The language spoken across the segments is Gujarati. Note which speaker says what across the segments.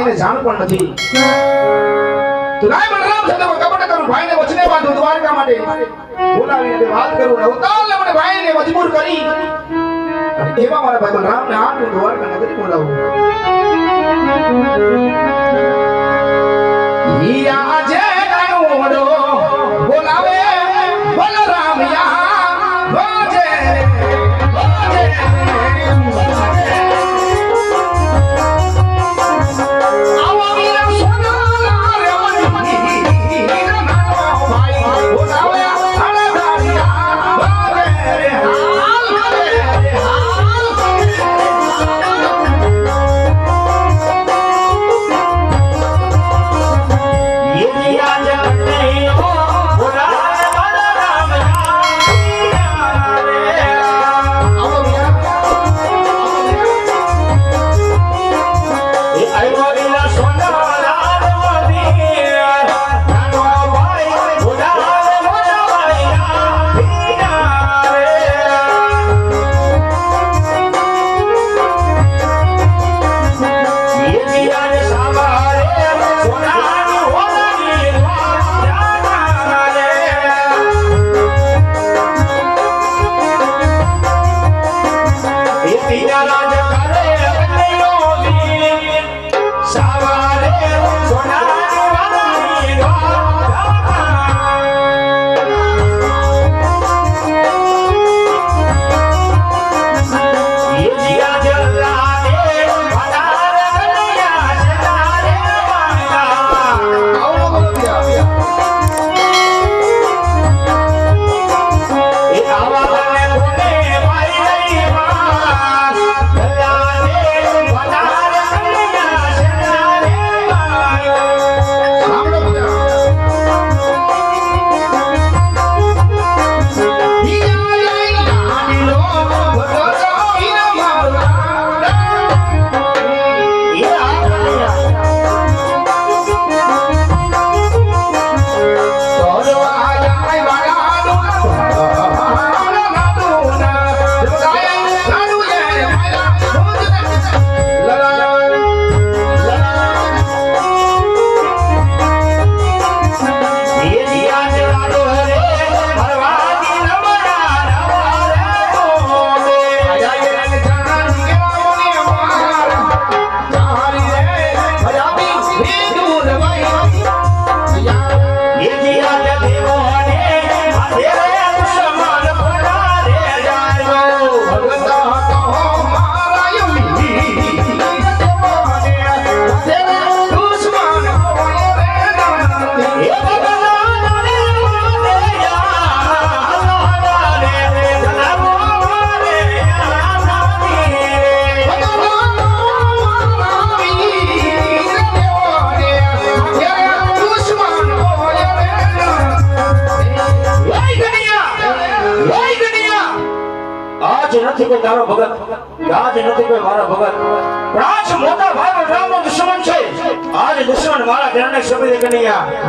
Speaker 1: એને જાણ પણ નથી. તો લાય બલરામ સાથે કપટ કરું, ભાઈને વચને વાત દ્વારકા માટે. બોલાવીને વાત કરું ને ઉતાવળે મને ભાઈને મજબૂર કરી. એવા મારા ભાઈ બલરામને આટલું દ્વારકા નગરી બોલાવું. કાનુડો બોલાવે, બલરામ યા વાજે વાજે.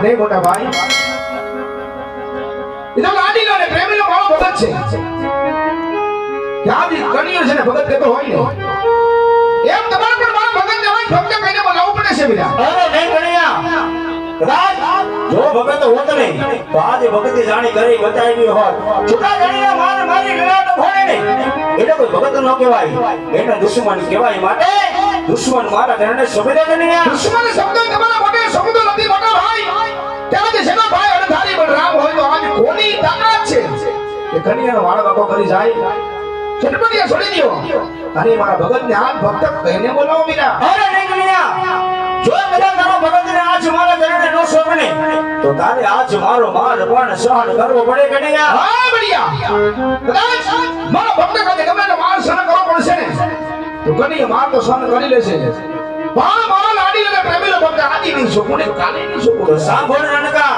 Speaker 1: નહીં મોટા ભાઈ. એ તો લાડીલો ને પ્રેમીનો મારો ભગત છે. યાદ કણિયો છે ને ભગત કહેતો હોય ને. એમ તમારે પણ મારા ભગત ને હોય ભક્ત કહીને બોલાવવું પડે છે બીજા.
Speaker 2: અરે નહીં કનૈયા કદાચ જો ભગત હોત નહીં તો આજે ભગતી જાણી કરી બતાવી હોત. છૂટા જાણીને માર મારી લીલા તો નહીં. એટલે કોઈ ભગત ન કહેવાય. એને દુશ્મન કહેવાય માટે દુશ્મન મારા ઘરને શબદે કનૈયા
Speaker 1: દુશ્મન શબ્દ તમારા ત્યારે જેના ભાઈ અણધારી બલરામ હોય તો આજ કોની તાકાત છે? કે કન્યાનો વાળ વાકો કરી જાય. ચટપટિયા છોડી દ્યો. અરે મારા ભગત ને હાથ ભક્ત કહીને બોલાવો મીરા
Speaker 2: અરે નહીં કન્યા જો કદાચ તારો ભગતને આજ મારા ચરણે નો શોભને તો તારે આજ મારો માર પણ સહન કરવો પડે કન્યા
Speaker 1: હા બઢિયા. કદાચ મારા ભક્ત કદે ગમે માર સહન કરવો પડશે ને. તો કન્યા માર તો સહન કરી લેશે. પણ મારા લાડી અને પ્રેમીલો ભક્ત આદિ નહીં શકું ને કાલે નહીં શકું
Speaker 2: તો સાંભળ નાનકા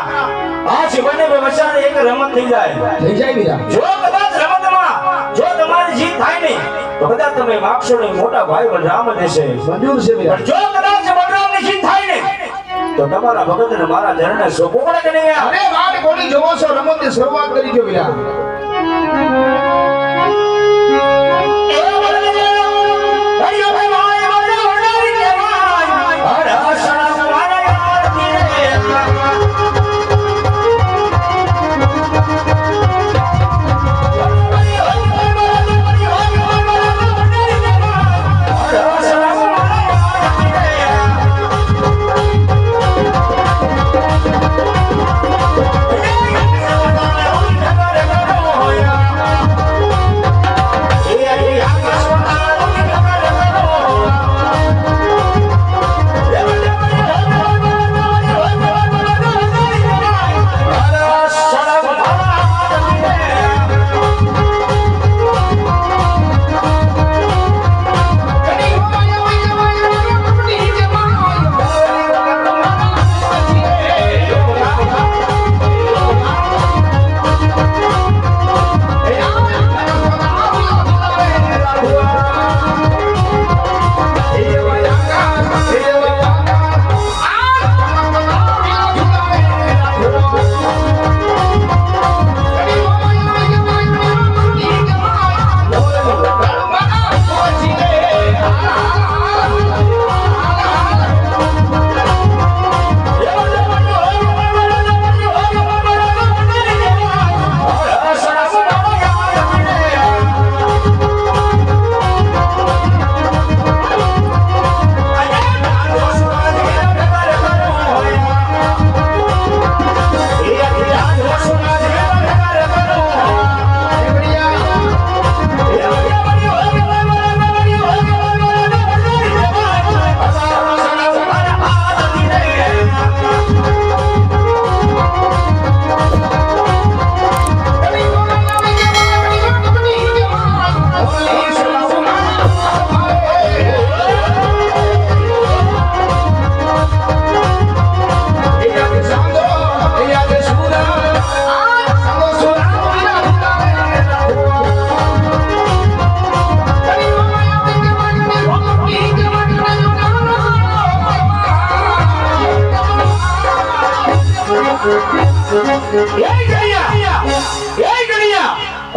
Speaker 2: આજ બંને વચ્ચે એક રમત થઈ જાય
Speaker 1: થઈ જાય બીજા
Speaker 2: જો કદાચ રમતમાં જો તમારી જીત થાય નહીં તો કદાચ તમે માગશો નહીં મોટા ભાઈ બલરામ દેશે
Speaker 1: મંજૂર છે
Speaker 2: જો કદાચ બલરામની જીત થાય નહીં તો તમારા ભગતને મારા ચરણે સોંપવો પડે કે નહીં
Speaker 1: અરે વાત કોની જોવો છો? રમતની શરૂઆત કરી બીજા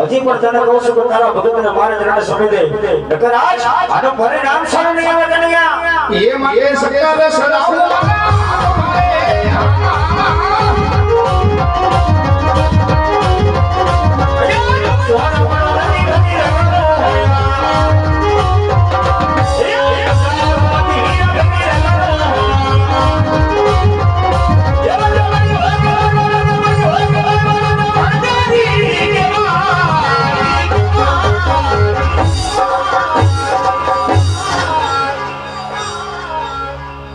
Speaker 2: હજી પણ તને કહું છું કે તારા ભગતને મારે જણાને સમય દે. નકર આજ આનો પરિણામ સારું નહીં આવે કનૈયા
Speaker 1: એ માટે સકર સડાવું અરે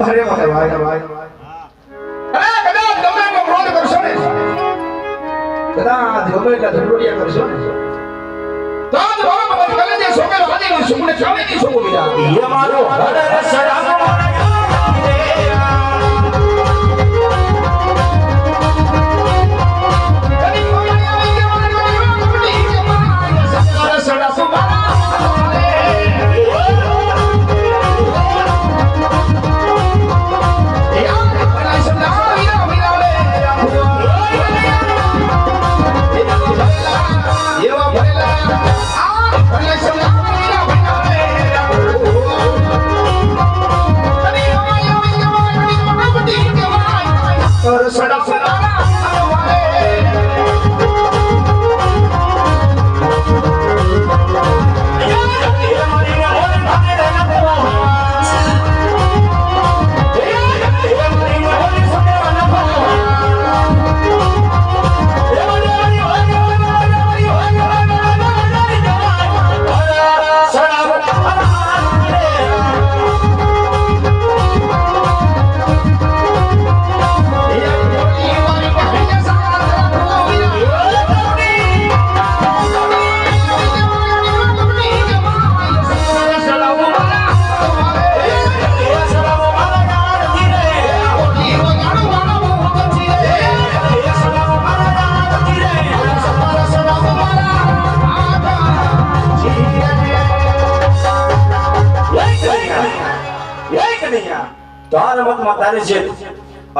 Speaker 1: મારે ભાઈ ભાઈ અરે, કદાચ ગમે એટલો ક્રોધ કરશો ને. કદાચ ગમે એટલા ઝંડોડિયા કરશો ને. તો ભરો બાબા બાબા કલે જે સોકે વાદી નું ચાવી ની સોકો બીજા. એવા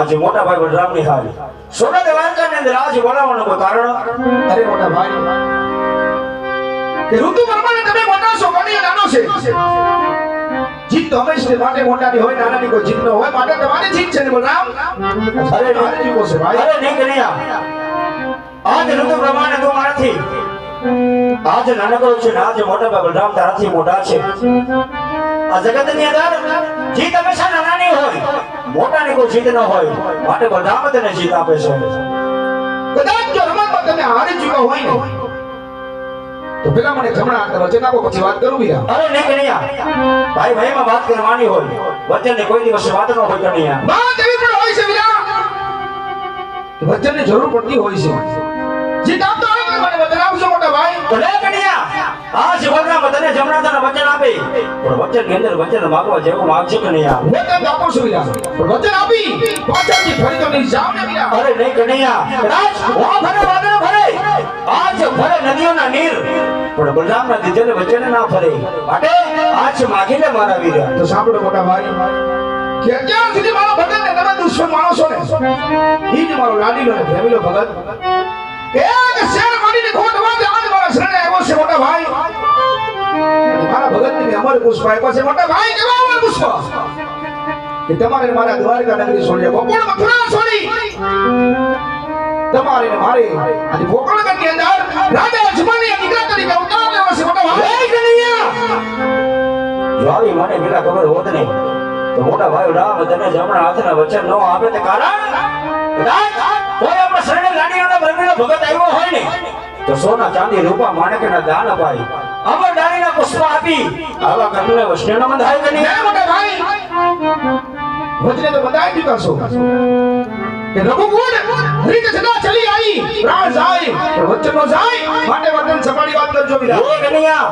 Speaker 2: આજે મોટા ભાઈ બલરામની હારી સોના દેવાંકરની અંદર આજે વળાવવાનું કારણ?
Speaker 1: અરે મોટા ભાઈ કે ઋતુ પ્રમાણે તમે મોટા છો ગણી નાનો છે. જીત તો હંમેશા માટે મોટાની હોય નાનાની કોઈ જીત ન હોય માટે તમારી જીત છે ને બલરામ અરે મારી જીવો છે ભાઈ.
Speaker 2: અરે નહીં કન્યા આજ ઋતુ પ્રમાણે તો મારાથી. આજ નાનકડો છે આજ મોટા ભાઈ બલરામ તારાથી મોટા છે. આ જગતની અંદર જીત હંમેશા નાનાની હોય. મોટાની કોઈ જીત ન હોય માટે બલરામ તને જીત આપે છે.
Speaker 1: કદાચ જો રમતમાં તમે હારી ચૂક્યા હોય ને તો પેલા મને જમણા હાથે વચન આપો પછી વાત કરું બીજા.
Speaker 2: અરે નહીં કનૈયા ભાઈ ભાઈમાં વાત કરવાની હોય. વચનની કોઈ દિવસ વાત ન હોય કનૈયા
Speaker 1: વાત એવી પણ હોય છે બીજા વચનની જરૂર પડતી હોય છે. જીત આપતો હોય મને વચન આપજો મોટા ભાઈ?
Speaker 2: ભલે કન્યા આ જીવનમાં તને જમણા તને વચન આપે. પણ વચનની અંદર વચન માંગવા જેવું માંગશે કન્યા
Speaker 1: વચન આપો? છો બીજા પણ વચન આપી પાછળથી ફરી તો નહીં જાવ ને બીજા
Speaker 2: અરે નહીં કનૈયા રાજ ઓ ભરે વાદળ ભરે આજ ભરે નદીઓના નીર પણ બલરામના દીધેલે વચન ના ફરે. માટે આજ માગીને મારા વીરા.
Speaker 1: તો સાંભળો મોટા ભાઈ. કે ક્યાં સુધી મારો ભગત ને તમે દુશ્મન માનો છો ને? ઈ જ મારો લાડીલો ને પ્રેમીલો ભગત. એક શેર મારીને ખોટ વાગે આજ મારા શરણે આવ્યો અમર પુષ્પ આપ્યા છે? મોટા ભાઈ કેવા અમર પુષ્પ કે તમારે મારા દ્વારકા નગરી છોડી ગોકુળ મથુરા છોડી. તમારે ને મારે આજે ગોકુળગઢની અંદર રાજા અજમાની દીકરા તરીકે અવતાર લેવા છે મોટા ભાઈ.
Speaker 2: જો આવી મને પેલા ખબર હોત નહીં તો મોટા ભાઈ રામ તને જમણા હાથના વચન ન આપે તે કારણ? કદાચ કોઈ આપણા શરણે લાડીઓના બરમીનો ભગત આવ્યો હોય ને. તો સોના ચાંદી રૂપા માણેકના દાન અપાય. અમર ડાળીના પુષ્પ આપી. આવા કર્મને વૈષ્ણવનો બંધાય કે નહીં
Speaker 1: મોટા ભાઈ વચને તો બધાય ચૂકા છો. કે રઘુકુળ રીત સદા ચલી આવી પ્રાણ જાય વચન નો જાય માટે વચન સપાડી વાત કરજો
Speaker 2: બિરા કનૈયા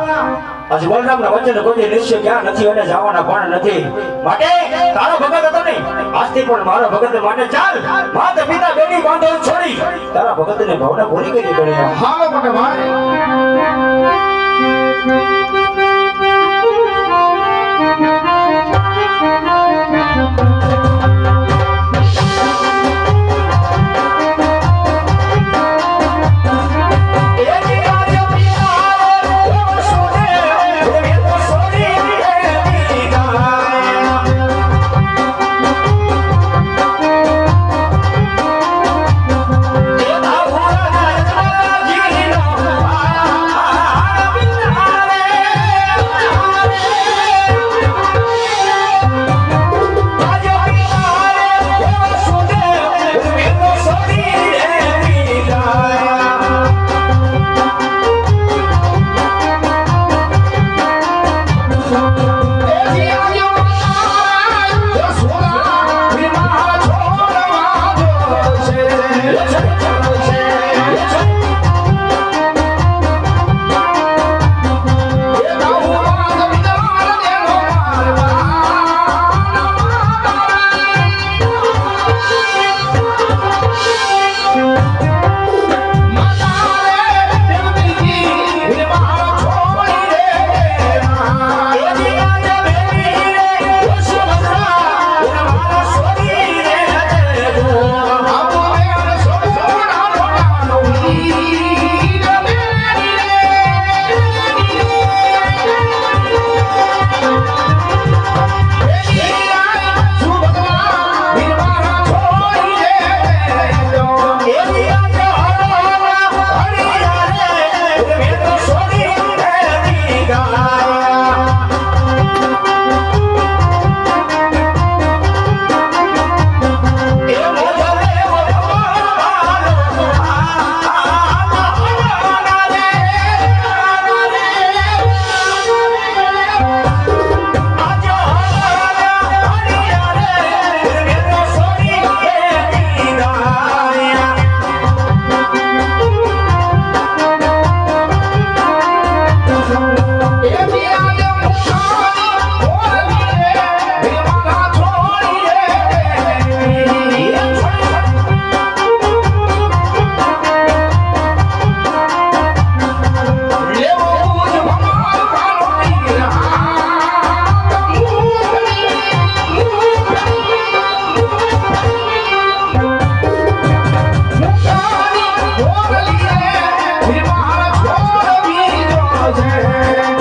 Speaker 2: આજ બલરામના વચન કોઈ નિશ્ચય ક્યાં નથી અને જવાના પણ નથી? માટે તારો ભગત હતો નહીં. આજથી પણ મારો ભગત માટે ચાલ. માતા પિતા બેની બાંધો છોડી. તારા ભગતને ભાવના પૂરી કરી કનૈયા
Speaker 1: હાલો મોટા ભાઈ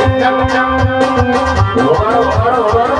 Speaker 1: Hold on.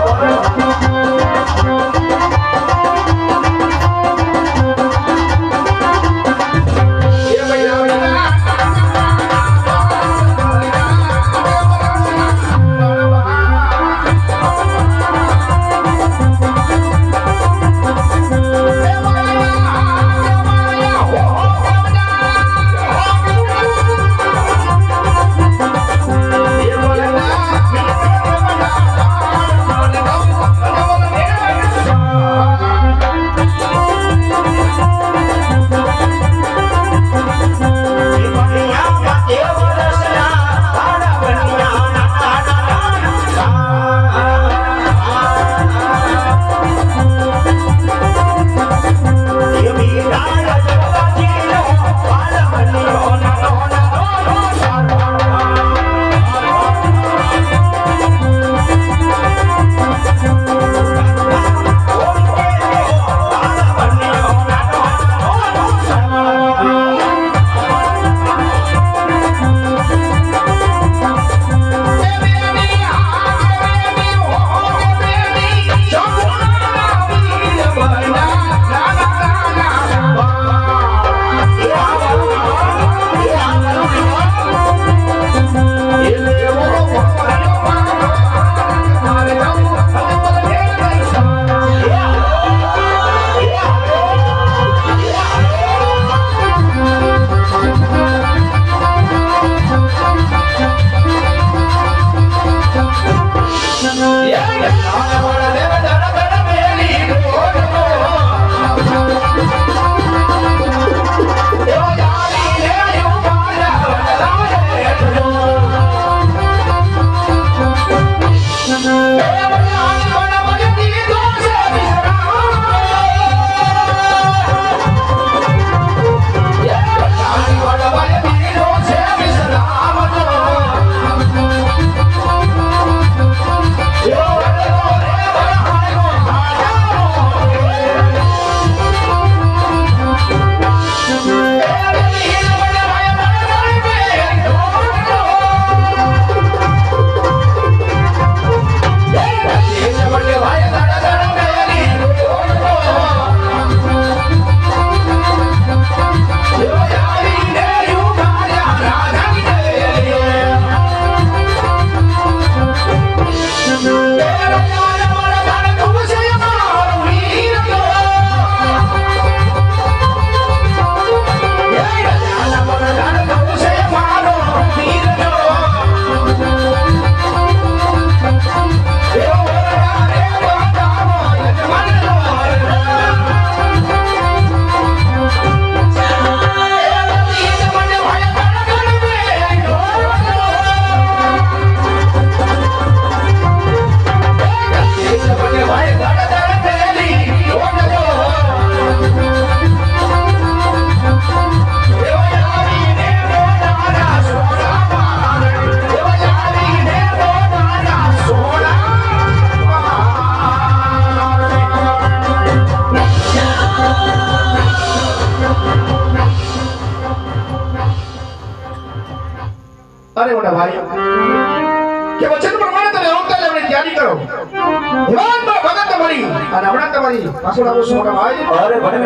Speaker 1: તમે તૈયારી કરો. ઉડાન તો ભગત તમારી અને હમણાં તમારી પાછળ આવો શું ભાઈ.
Speaker 2: અરે ભલે.